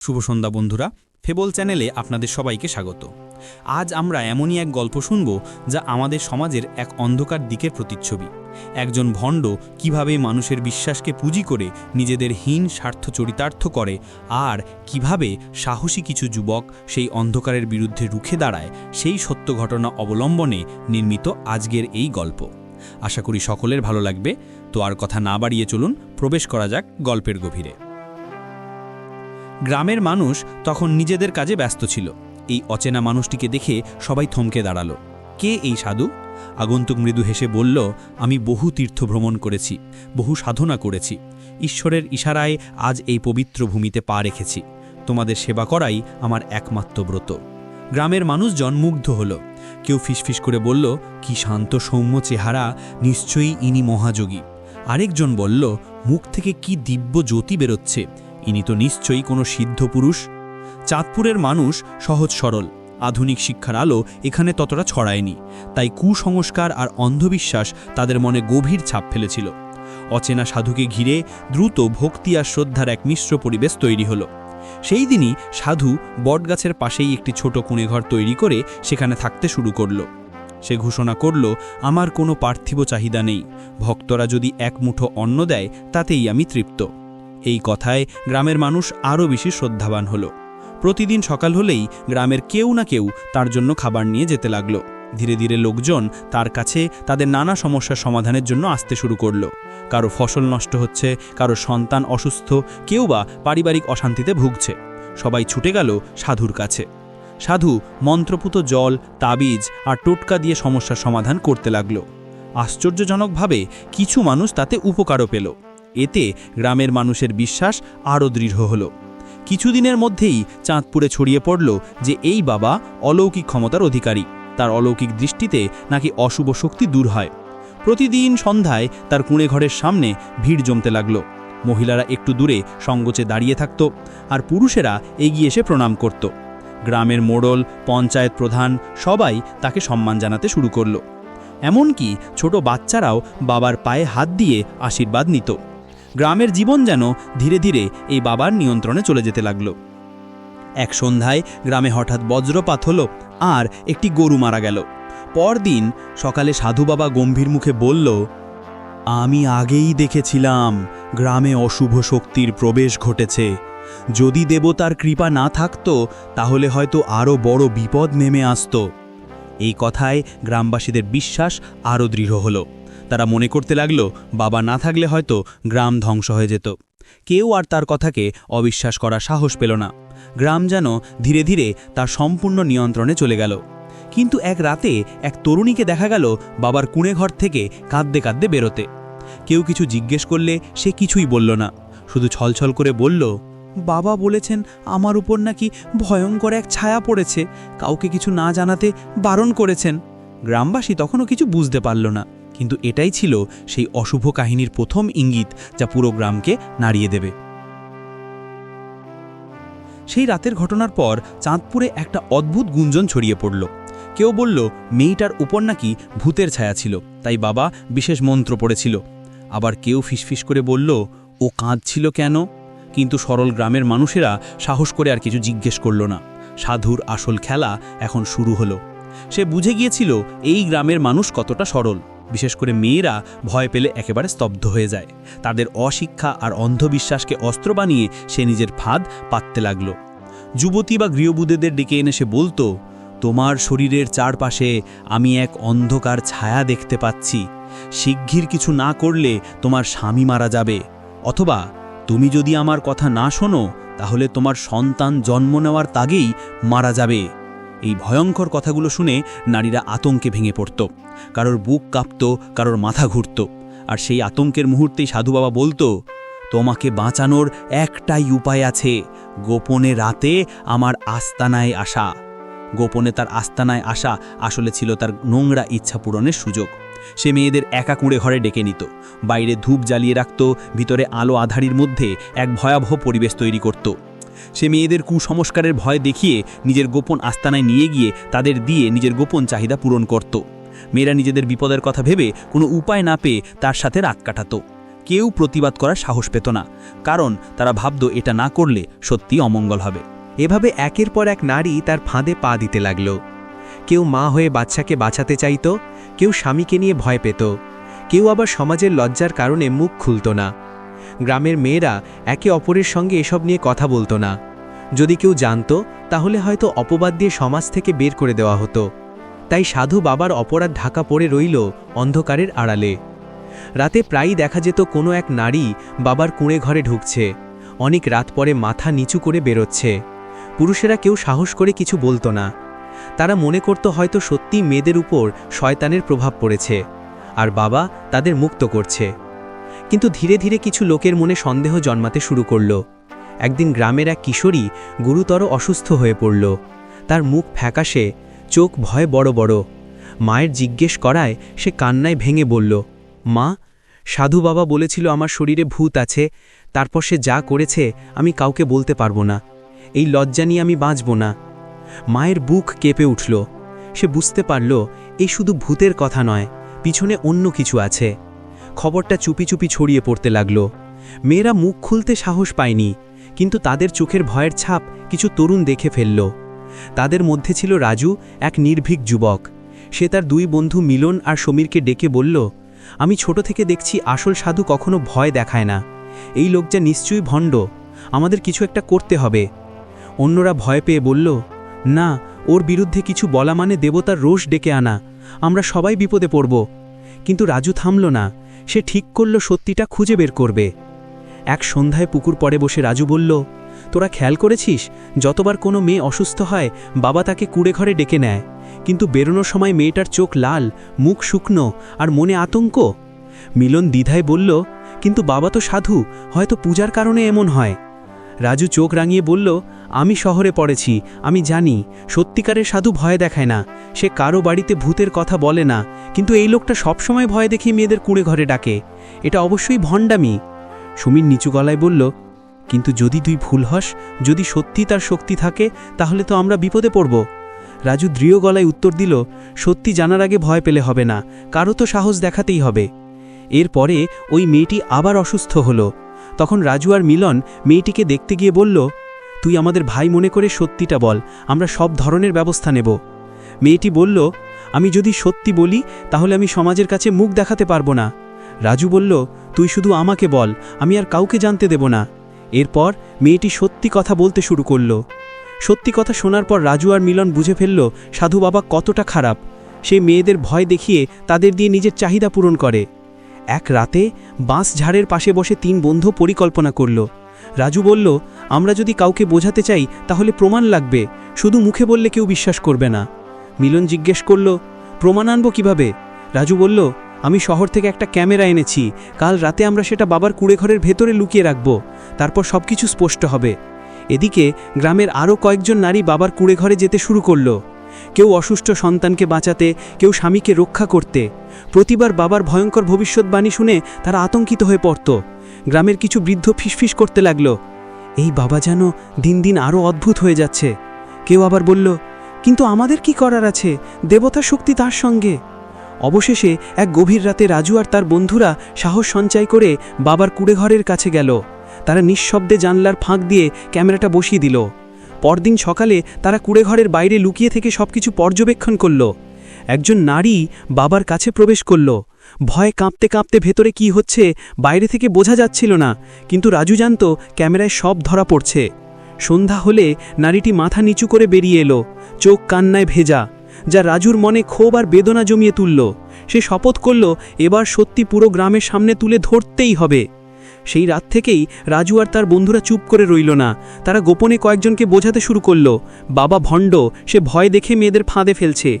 শুভ সন্ধ্যা বন্ধুরা ফেবল চ্যানেলে আপনাদের সবাইকে স্বাগত। আজ আমরা এমনই এক গল্প শুনব যা আমাদের সমাজের এক অন্ধকার দিকের প্রতিচ্ছবি। একজন ভণ্ড কীভাবে মানুষের বিশ্বাসকে পুঁজি করে নিজেদের হীন স্বার্থ চরিতার্থ করে আর কীভাবে সাহসী কিছু যুবক সেই অন্ধকারের বিরুদ্ধে রুখে দাঁড়ায়, সেই সত্য ঘটনা অবলম্বনে নির্মিত আজকের এই গল্প। আশা করি সকলের ভালো লাগবে। তো আর কথা না বাড়িয়ে চলুন, প্রবেশ করা যাক গল্পের গভীরে। গ্রামের মানুষ তখন নিজেদের কাজে ব্যস্ত ছিল। এই অচেনা মানুষটিকে দেখে সবাই থমকে দাঁড়াল। কে এই সাধু? আগন্তুক মৃদু হেসে বলল, আমি বহু তীর্থ ভ্রমণ করেছি, বহু সাধনা করেছি। ঈশ্বরের ইশারায় আজ এই পবিত্র ভূমিতে পা রেখেছি। তোমাদের সেবা করাই আমার একমাত্র ব্রত। গ্রামের মানুষজন মুগ্ধ হল। কেউ ফিসফিস করে বলল, কি শান্ত সৌম্য চেহারা, নিশ্চয়ই ইনি মহাযোগী। আরেকজন বলল, মুখ থেকে কি দিব্য জ্যোতি বেরোচ্ছে? ইনি তো নিশ্চয়ই কোনো সিদ্ধ পুরুষ। চাঁদপুরের মানুষ সহজ সরল, আধুনিক শিক্ষার আলো এখানে ততটা ছড়ায়নি, তাই কুসংস্কার আর অন্ধবিশ্বাস তাদের মনে গভীর ছাপ ফেলেছিল। অচেনা সাধুকে ঘিরে দ্রুত ভক্তি আর শ্রদ্ধার এক মিশ্র পরিবেশ তৈরি হলো। সেই দিনই সাধু বটগাছের পাশেই একটি ছোট কুঁড়েঘর তৈরি করে সেখানে থাকতে শুরু করল। সে ঘোষণা করল, আমার কোনো পার্থিব চাহিদা নেই, ভক্তরা যদি এক মুঠো অন্ন দেয়, তাতেই আমি তৃপ্ত। এই কথায় গ্রামের মানুষ আরও বেশি শ্রদ্ধাবান হল। প্রতিদিন সকাল হলেই গ্রামের কেউ না কেউ তার জন্য খাবার নিয়ে যেতে লাগল। ধীরে ধীরে লোকজন তার কাছে তাদের নানা সমস্যার সমাধানের জন্য আসতে শুরু করল। কারও ফসল নষ্ট হচ্ছে, কারও সন্তান অসুস্থ, কেউ বা পারিবারিক অশান্তিতে ভুগছে। সবাই ছুটে গেল সাধুর কাছে। সাধু মন্ত্রপুত জল, তাবিজ আর টোটকা দিয়ে সমস্যার সমাধান করতে লাগল। আশ্চর্যজনকভাবে কিছু মানুষ তাতে উপকারও পেল। এতে গ্রামের মানুষের বিশ্বাস আরও দৃঢ় হল। কিছুদিনের মধ্যেই চাঁদপুরে ছড়িয়ে পড়ল যে এই বাবা অলৌকিক ক্ষমতার অধিকারী। তার অলৌকিক দৃষ্টিতে নাকি অশুভ শক্তি দূর হয়। প্রতিদিন সন্ধ্যায় তার কুঁড়ে ঘরের সামনে ভিড় জমতে লাগল। মহিলারা একটু দূরে সঙ্গোচে দাঁড়িয়ে থাকত আর পুরুষেরা এগিয়ে এসে প্রণাম করত। গ্রামের মোড়ল, পঞ্চায়েত প্রধান সবাই তাকে সম্মান জানাতে শুরু করল। এমনকি ছোট বাচ্চারাও বাবার পায়ে হাত দিয়ে আশীর্বাদ নিত। গ্রামের জীবন যেন ধীরে ধীরে এই বাবার নিয়ন্ত্রণে চলে যেতে লাগল। এক সন্ধ্যায় গ্রামে হঠাৎ বজ্রপাত হল আর একটি গরু মারা গেল। পরদিন সকালে সাধু বাবা গম্ভীর মুখে বলল, আমি আগেই দেখেছিলাম গ্রামে অশুভ শক্তির প্রবেশ ঘটেছে। যদি দেবতার কৃপা না থাকতো, তাহলে হয়তো আরও বড় বিপদ নেমে আসত এই কথায় গ্রামবাসীদের বিশ্বাস আরও দৃঢ় হলো। তারা মনে করতে লাগল, বাবা না থাকলে হয়তো গ্রাম ধ্বংস হয়ে যেত। কেউ আর তার কথাকে অবিশ্বাস করা সাহস পেল না। গ্রাম যেন ধীরে ধীরে তার সম্পূর্ণ নিয়ন্ত্রণে চলে গেল। কিন্তু এক রাতে এক তরুণীকে দেখা গেল বাবার কুঁড়ে ঘর থেকে কাঁদতে কাঁদতে বেরোতে। কেউ কিছু জিজ্ঞেস করলে সে কিছুই বলল না। শুধু ছলছল করে বলল, বাবা বলেছেন আমার উপর নাকি ভয়ঙ্কর এক ছায়া পড়েছে। কাউকে কিছু না জানাতে বারণ করেছেন। গ্রামবাসী তখনও কিছু বুঝতে পারল না। কিন্তু এটাই ছিল সেই অশুভ কাহিনীর প্রথম ইঙ্গিত যা পুরো গ্রামকে নাড়িয়ে দেবে। সেই রাতের ঘটনার পর চাঁদপুরে একটা অদ্ভুত গুঞ্জন ছড়িয়ে পড়ল। কেউ বলল, মেয়েটার উপর নাকি ভূতের ছায়া ছিল, তাই বাবা বিশেষ মন্ত্র পড়েছিল। আবার কেউ ফিসফিস করে বলল, ও কাঁদছিল কেন? কিন্তু সরল গ্রামের মানুষেরা সাহস করে আর কিছু জিজ্ঞেস করল না। সাধুর আসল খেলা এখন শুরু হলো। সে বুঝে গিয়েছিল, এই গ্রামের মানুষ কতটা সরল। বিশেষ করে মেয়েরা ভয় পেলে একেবারে স্তব্ধ হয়ে যায়। তাদের অশিক্ষা আর অন্ধবিশ্বাসকে অস্ত্র বানিয়ে সে নিজের ফাঁদ পাততে লাগল। যুবতী বা গৃহবুদেদের ডেকে এনে সে বলতো, তোমার শরীরের চারপাশে আমি এক অন্ধকার ছায়া দেখতে পাচ্ছি। শিগগির কিছু না করলে তোমার স্বামী মারা যাবে। অথবা তুমি যদি আমার কথা না শোনো, তাহলে তোমার সন্তান জন্ম নেওয়ার তাগেই মারা যাবে। এই ভয়ঙ্কর কথাগুলো শুনে নারীরা আতঙ্কে ভেঙে পড়ত। কারোর বুক কাঁপত, কারোর মাথা ঘুরত। আর সেই আতঙ্কের মুহূর্তেই সাধু বাবা বলতো, তোমাকে বাঁচানোর একটাই উপায় আছে। গোপনে রাতে আমার আস্তানায় আসা। গোপনে তার আস্তানায় আসা আসলে ছিল তার নোংরা ইচ্ছা পূরণের সুযোগ। সে মেয়েদের একা কুঁড়ে ঘরে ডেকে নিত। বাইরে ধূপ জ্বালিয়ে রাখত, ভিতরে আলো আধারির মধ্যে এক ভয়াবহ পরিবেশ তৈরি করত। সে মেয়েদের কুসংস্কারের ভয় দেখিয়ে নিজের গোপন আস্তানায় নিয়ে গিয়ে তাদের দিয়ে নিজের গোপন চাহিদা পূরণ করত। মেয়েরা নিজেদের বিপদের কথা ভেবে কোনো উপায় না পেয়ে তার সাথে রাত কাটাত। কেউ প্রতিবাদ করার সাহস পেত না, কারণ তারা ভাবত এটা না করলে সত্যি অমঙ্গল হবে। এভাবে একের পর এক নারী তার ফাঁদে পা দিতে লাগল। কেউ মা হয়ে বাচ্চাকে বাঁচাতে চাইত, কেউ স্বামীকে নিয়ে ভয় পেত, কেউ আবার সমাজের লজ্জার কারণে মুখ খুলত না। গ্রামের মেয়েরা একে অপরের সঙ্গে এসব নিয়ে কথা বলতো না। যদি কেউ জানতো, তাহলে হয়তো অপবাদ দিয়ে সমাজ থেকে বের করে দেওয়া হতো। তাই সাধু বাবার অপরাধ ঢাকা পড়ে রইল অন্ধকারের আড়ালে। রাতে প্রায়ই দেখা যেত কোনো এক নারী বাবার কুঁড়ে ঘরে ঢুকছে। অনেক রাত পরে মাথা নিচু করে বেরোচ্ছে। পুরুষেরা কেউ সাহস করে কিছু বলতো না। তারা মনে করত হয়তো সত্যি মেয়েদের উপর শয়তানের প্রভাব পড়েছে। আর বাবা তাদের মুক্ত করছে। কিন্তু ধীরে ধীরে কিছু লোকের মনে সন্দেহ জন্মাতে শুরু করল। একদিন গ্রামের এক কিশোরী গুরুতর অসুস্থ হয়ে পড়ল। তার মুখ ফ্যাকাশে, চোখ ভয়ে বড় বড়। মায়ের জিজ্ঞেস করায় সে কান্নায় ভেঙে বলল, মা, সাধু বাবা বলেছিল আমার শরীরে ভূত আছে, তারপর সে যা করেছে আমি কাউকে বলতে পারব না। এই লজ্জা নিয়ে আমি বাঁচব না। মায়ের বুক কেঁপে উঠল। সে বুঝতে পারল এই শুধু ভূতের কথা নয়, পিছনে অন্য কিছু আছে। খবরটা চুপি চুপি ছড়িয়ে পড়তে লাগল। মেয়েরা মুখ খুলতে সাহস পায়নি, কিন্তু তাদের চোখের ভয়ের ছাপ কিছু তরুণ দেখে ফেলল। তাদের মধ্যে ছিল রাজু, এক নির্ভীক যুবক। সে তার দুই বন্ধু মিলন আর সমীরকে ডেকে বলল, আমি ছোট থেকে দেখছি আসল সাধু কখনো ভয় দেখায় না। এই লোকটা নিশ্চয়ই ভণ্ড, আমাদের কিছু একটা করতে হবে। অন্যরা ভয় পেয়ে বলল, না, ওর বিরুদ্ধে কিছু বলা মানে দেবতার রোষ ডেকে আনা। আমরা সবাই বিপদে পড়ব। কিন্তু রাজু থামল না। সে ঠিক করল, সত্যিটা খুঁজে বের করবে। এক সন্ধ্যায় পুকুর পরে বসে রাজু বলল, তোরা খেয়াল করেছিস? যতবার কোনো মেয়ে অসুস্থ হয়, বাবা তাকে কুড়ে ঘরে ডেকে নেয়। কিন্তু বেরোনোর সময় মেয়েটার চোখ লাল, মুখ শুকনো আর মনে আতঙ্ক। মিলন দ্বিধায় বলল, কিন্তু বাবা তো সাধু, হয়তো পূজার কারণে এমন হয়। রাজু চোখ রাঙিয়ে বলল, আমি শহরে পড়েছি, আমি জানি, সত্যিকারের সাধু ভয় দেখায় না। সে কারও বাড়িতে ভূতের কথা বলে না, কিন্তু এই লোকটা সবসময় ভয় দেখিয়ে মেয়েদের কুঁড়ে ঘরে ডাকে। এটা অবশ্যই ভণ্ডামি। সুমির নিচু গলায় বলল, কিন্তু যদি তুই ভুল হস, যদি সত্যি তার শক্তি থাকে, তাহলে তো আমরা বিপদে পড়ব। রাজু দৃঢ় গলায় উত্তর দিল, সত্যি জানার আগে ভয় পেলে হবে না, কারও তো সাহস দেখাতেই হবে। এরপরে ওই মেয়েটি আবার অসুস্থ হলো। তখন রাজু আর মিলন মেয়েটিকে দেখতে গিয়ে বলল, তুই আমাদের ভাই মনে করে সত্যিটা বল, আমরা সব ধরনের ব্যবস্থা নেব। মেয়েটি বলল, আমি যদি সত্যি বলি, তাহলে আমি সমাজের কাছে মুখ দেখাতে পারব না। রাজু বলল, তুই শুধু আমাকে বল, আমি আর কাউকে জানতে দেব না। এরপর মেয়েটি সত্যি কথা বলতে শুরু করল। সত্যি কথা শোনার পর রাজু আর মিলন বুঝে ফেলল, সাধু বাবা কতটা খারাপ। সে মেয়েদের ভয় দেখিয়ে তাদের দিয়ে নিজের চাহিদা পূরণ করে। এক রাতে বাঁশ ঝাড়ের পাশে বসে তিন বন্ধু পরিকল্পনা করল। রাজু বলল, আমরা যদি কাউকে বোঝাতে চাই, তাহলে প্রমাণ লাগবে। শুধু মুখে বললে কেউ বিশ্বাস করবে না। মিলন জিজ্ঞেস করল, প্রমাণ আনব কীভাবে? রাজু বলল, আমি শহর থেকে একটা ক্যামেরা এনেছি। কাল রাতে আমরা সেটা বাবার কুড়েঘরের ভেতরে লুকিয়ে রাখব। তারপর সব কিছু স্পষ্ট হবে। এদিকে গ্রামের আরও কয়েকজন নারী বাবার কুড়েঘরে যেতে শুরু করল। কেউ অসুস্থ সন্তানকে বাঁচাতে, কেউ স্বামীকে রক্ষা করতে। প্রতিবার বাবার ভয়ঙ্কর ভবিষ্যৎবাণী শুনে তারা আতঙ্কিত হয়ে পড়ত। গ্রামের কিছু বৃদ্ধ ফিসফিস করতে লাগল। এই বাবা যেন দিন দিন আরও অদ্ভুত হয়ে যাচ্ছে। কেউ আবার বলল, কিন্তু আমাদের কি করার আছে? দেবতা শক্তি তার সঙ্গে। অবশেষে এক গভীর রাতে রাজু আর তার বন্ধুরা সাহস সঞ্চয় করে বাবার কুড়েঘরের কাছে গেল। তারা নিঃশব্দে জানলার ফাঁক দিয়ে ক্যামেরাটা বসিয়ে দিল। পরদিন সকালে তারা কুড়েঘরের বাইরে লুকিয়ে থেকে সবকিছু পর্যবেক্ষণ করল। একজন নারী বাবার কাছে প্রবেশ করল। ভয় কাঁপতে কাঁপতে ভেতরে কি হচ্ছে বাইরে থেকে বোঝা যাচ্ছিল না, কিন্তু রাজু জানত ক্যামেরায় সব ধরা পড়ছে। সন্ধ্যা হলে নারীটি মাথা নিচু করে বেরিয়ে এলো, চোখ কান্নায় ভেজা, যা রাজুর মনে ক্ষোভ আর বেদনা জমিয়ে তুলল। সে শপথ করল, এবার সত্যি পুরো গ্রামের সামনে তুলে ধরতেই হবে। সেই রাত থেকেই রাজু আর তার বন্ধুরা চুপ করে রইল না। তারা গোপনে কয়েকজনকে বোঝাতে শুরু করল, বাবা ভণ্ড, সে ভয় দেখে মেয়েদের ফাঁদে ফেলছে।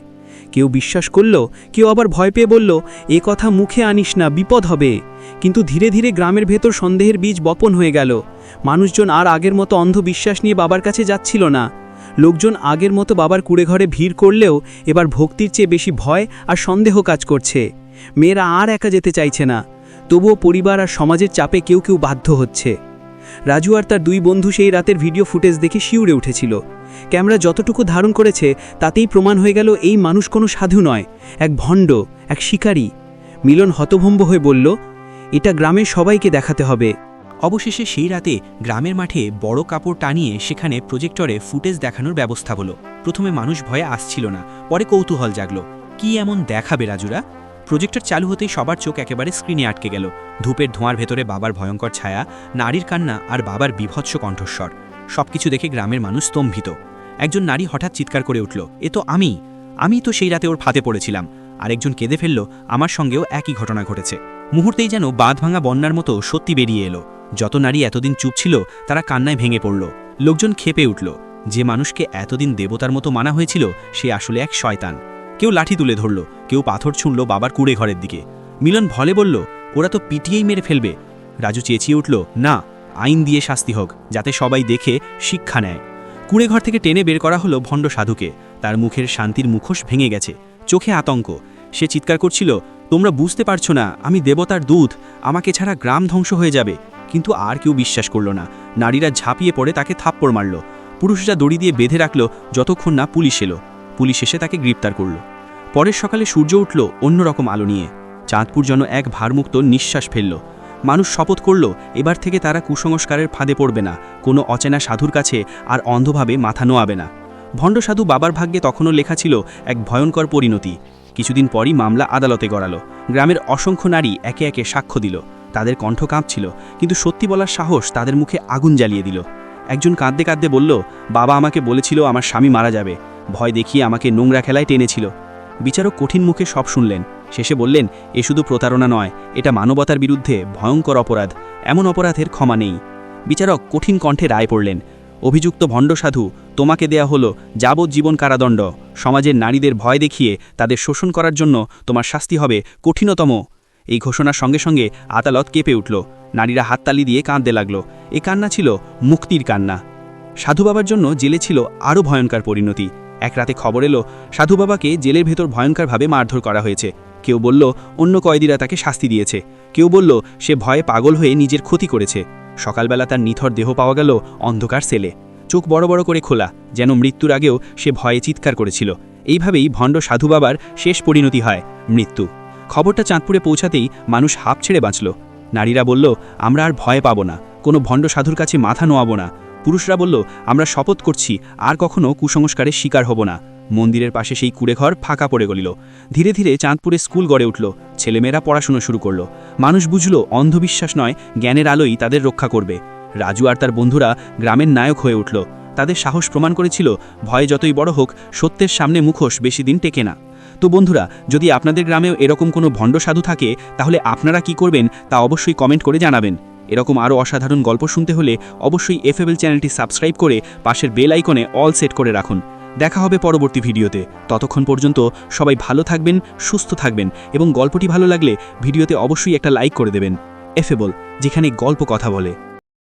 কেউ বিশ্বাস করল, কেউ আবার ভয় পেয়ে বলল, এ কথা মুখে আনিস না, বিপদ হবে। কিন্তু ধীরে ধীরে গ্রামের ভেতর সন্দেহের বীজ বপন হয়ে গেল। মানুষজন আর আগের মতো অন্ধবিশ্বাস নিয়ে বাবার কাছে যাচ্ছিল না। লোকজন আগের মতো বাবার কুড়েঘরে ভিড় করলেও এবার ভক্তির চেয়ে বেশি ভয় আর সন্দেহ কাজ করছে। মেয়েরা আর একা যেতে চাইছে না। তবুও পরিবার আর সমাজের চাপে কেউ কেউ বাধ্য হচ্ছে। রাজু আর তার দুই বন্ধু সেই রাতের ভিডিও ফুটেজ দেখে শিউরে উঠেছিল। ক্যামেরা যতটুকু ধারণ করেছে, তাতেই প্রমাণ হয়ে গেল এই মানুষ কোনো সাধু নয়, এক ভণ্ড, এক শিকারী। মিলন হতভম্ব হয়ে বলল, এটা গ্রামের সবাইকে দেখাতে হবে। অবশেষে সেই রাতে গ্রামের মাঠে বড় কাপড় টানিয়ে সেখানে প্রজেক্টরে ফুটেজ দেখানোর ব্যবস্থা হলো। প্রথমে মানুষ ভয়ে আসছিল না, পরে কৌতূহল জাগল। কি এমন দেখাবে রাজুরা? প্রজেক্টর চালু হতেই সবার চোখ একেবারে স্ক্রিনে আটকে গেল। ধূপের ধোঁয়ার ভেতরে বাবার ভয়ঙ্কর ছায়া, নারীর কান্না আর বাবার বিভৎস কণ্ঠস্বর। সবকিছু দেখে গ্রামের মানুষ স্তম্ভিত। একজন নারী হঠাৎ চিৎকার করে উঠল, এ তো আমি! আমি তো সেই রাতে ওর ফাঁদে পড়েছিলাম। আরেকজন কেঁদে ফেলল, আমার সঙ্গেও একই ঘটনা ঘটেছে। মুহূর্তেই যেন বাঁধ ভাঙা বন্যার মতো সত্যি বেরিয়ে এলো। যত নারী এতদিন চুপ ছিল, তারা কান্নায় ভেঙে পড়ল। লোকজন খেপে উঠল, যে মানুষকে এতদিন দেবতার মতো মানা হয়েছিল, সে আসলে এক শয়তান। কেউ লাঠি তুলে ধরল, কেউ পাথর ছুঁড়ল বাবার কুড়ে ঘরের দিকে। মিলন ভলে বলল, ওরা তো পিটিয়েই মেরে ফেলবে। রাজু চেঁচিয়ে উঠল, না, আইন দিয়ে শাস্তি হোক, যাতে সবাই দেখে, শিক্ষা নেয়। কুড়ে ঘর থেকে টেনে বের করা হলো ভণ্ড সাধুকে। তার মুখের শান্তির মুখোশ ভেঙে গেছে, চোখে আতঙ্ক। সে চিৎকার করছিল, তোমরা বুঝতে পারছ না, আমি দেবতার দুধ আমাকে ছাড়া গ্রাম ধ্বংস হয়ে যাবে। কিন্তু আর কেউ বিশ্বাস করল না। নারীরা ঝাঁপিয়ে পড়ে তাকে থাপ্পড় মারল। পুরুষরা দড়ি দিয়ে বেঁধে রাখল, যতক্ষণ না পুলিশ এলো। পুলিশ এসে তাকে গ্রেপ্তার করল। পরের সকালে সূর্য উঠল অন্যরকম আলো নিয়ে। চাঁদপুর যেন এক ভারমুক্ত নিঃশ্বাস ফেলল। মানুষ শপথ করল, এবার থেকে তারা কুসংস্কারের ফাঁদে পড়বে না, কোনো অচেনা সাধুর কাছে আর অন্ধভাবে মাথা নোয়াবে না। ভণ্ড সাধু বাবার ভাগ্যে তখনও লেখা ছিল এক ভয়ঙ্কর পরিণতি। কিছুদিন পরই মামলা আদালতে গড়ালো। গ্রামের অসংখ্য নারী একে একে সাক্ষ্য দিল। তাদের কণ্ঠ কাঁপছিল, কিন্তু সত্যি বলার সাহস তাদের মুখে আগুন জ্বালিয়ে দিল। একজন কাঁদতে কাঁদতে বলল, বাবা আমাকে বলেছিল আমার স্বামী মারা যাবে। ভয় দেখিয়ে আমাকে নোংরা খেলায় টেনেছিল। বিচারক কঠিন মুখে সব শুনলেন। শেষে বললেন, এ শুধু প্রতারণা নয়, এটা মানবতার বিরুদ্ধে ভয়ঙ্কর অপরাধ। এমন অপরাধের ক্ষমা নেই। বিচারক কঠিন কণ্ঠে রায় পড়লেন, অভিযুক্ত ভণ্ড সাধু, তোমাকে দেয়া হলো যাবজ্জীবন কারাদণ্ড। সমাজের নারীদের ভয় দেখিয়ে তাদের শোষণ করার জন্য তোমার শাস্তি হবে কঠিনতম। এই ঘোষণার সঙ্গে সঙ্গে আদালত কেঁপে উঠল। নারীরা হাততালি দিয়ে কাঁদতে লাগল। এ কান্না ছিল মুক্তির কান্না। সাধু বাবার জন্য জেলে ছিল আরও ভয়ঙ্কর পরিণতি। এক রাতে খবর এলো, সাধু বাবাকে জেলের ভেতর ভয়ঙ্করভাবে মারধর করা হয়েছে। কেউ বলল, অন্য কয়েদিরা তাকে শাস্তি দিয়েছে। কেউ বলল, সে ভয়ে পাগল হয়ে নিজের ক্ষতি করেছে। সকালবেলা তার নিথর দেহ পাওয়া গেল অন্ধকার সেলে। চোখ বড় বড় করে খোলা, যেন মৃত্যুর আগেও সে ভয়ে চিৎকার করেছিল। এইভাবেই ভণ্ড সাধু বাবার শেষ পরিণতি হয়, মৃত্যু। খবরটা চাঁদপুরে পৌঁছাতেই মানুষ হাঁপ ছেড়ে বাঁচল। নারীরা বলল, আমরা আর ভয় পাবো না। কোনো ভণ্ড সাধুর কাছে মাথা নোয়াবো না। পুরুষরা বলল, আমরা শপথ করছি, আর কখনো কুসংস্কারের শিকার হব না। মন্দিরের পাশে সেই কুড়েঘর ফাঁকা পড়ে গলিল। ধীরে ধীরে চাঁদপুরে স্কুল গড়ে উঠল। ছেলেমেয়েরা পড়াশুনো শুরু করল। মানুষ বুঝল, অন্ধবিশ্বাস নয়, জ্ঞানের আলোই তাদের রক্ষা করবে। রাজু আর তার বন্ধুরা গ্রামের নায়ক হয়ে উঠল। তাদের সাহস প্রমাণ করেছিল, ভয় যতই বড় হোক, সত্যের সামনে মুখোশ বেশি দিন টেকে না। তো বন্ধুরা, যদি আপনাদের গ্রামেও এরকম কোনো ভণ্ড সাধু থাকে, তাহলে আপনারা কি করবেন তা অবশ্যই কমেন্ট করে জানাবেন। এরকম আরও অসাধারণ গল্প শুনতে হলে অবশ্যই এফএবল চ্যানেলটি সাবস্ক্রাইব করে পাশের বেল আইকনে অল সেট করে রাখুন। দেখা হবে পরবর্তী ভিডিওতে। ততক্ষণ পর্যন্ত সবাই ভালো থাকবেন, সুস্থ থাকবেন এবং গল্পটি ভালো লাগলে ভিডিওতে অবশ্যই একটা লাইক করে দেবেন। এফএবল যেখানে গল্প কথা বলে।